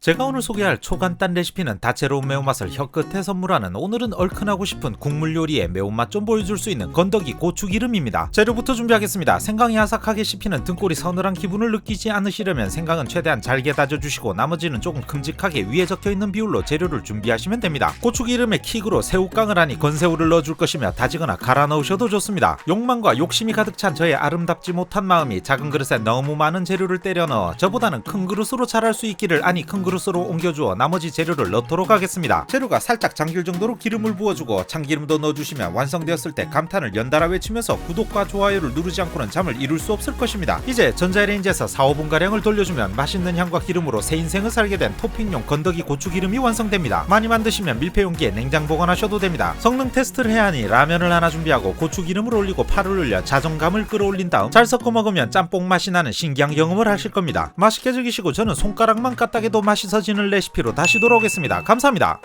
제가 오늘 소개할 초간단 레시피는 다채로운 매운맛을 혀끝에 선물하는 오늘은 얼큰하고 싶은 국물 요리의 매운맛 좀 보여줄 수 있는 건더기 고추기름입니다. 재료부터 준비하겠습니다. 생강이 아삭하게 씹히는 등골이 서늘한 기분을 느끼지 않으시려면 생강은 최대한 잘게 다져주시고 나머지는 조금 큼직하게 위에 적혀있는 비율로 재료를 준비하시면 됩니다. 고추기름에 킥으로 새우깡을 하니 건새우를 넣어줄 것이며 다지거나 갈아 넣으셔도 좋습니다. 욕망과 욕심이 가득 찬 저의 아름답지 못한 마음이 작은 그릇에 너무 많은 재료를 때려 넣어 저보다는 큰 그릇으로 자랄 수 있기를 아니 큰 그릇 으로 옮겨주어 나머지 재료를 넣도록 하겠습니다. 재료가 살짝 잠길 정도로 기름을 부어주고 참기름도 넣어주시면 완성되었을 때 감탄을 연달아 외치면서 구독과 좋아요를 누르지 않고는 잠을 이룰 수 없을 것입니다. 이제 전자레인지에서 4, 5분가량을 돌려주면 맛있는 향과 기름으로 새 인생을 살게 된 토핑용 건더기 고추기름이 완성됩니다. 많이 만드시면 밀폐용기에 냉장 보관하셔도 됩니다. 성능 테스트를 해야 하니 라면을 하나 준비하고 고추기름을 올리고 파를 올려 자존감을 끌어올린 다음 잘 섞어 먹으면 짬뽕 맛이 나는 신기한 경험을 하실 겁니다. 맛있게 즐기시고 저는 손가락만 까딱해도 맛 있어지는 레시피로 다시 돌아오겠습니다. 감사합니다.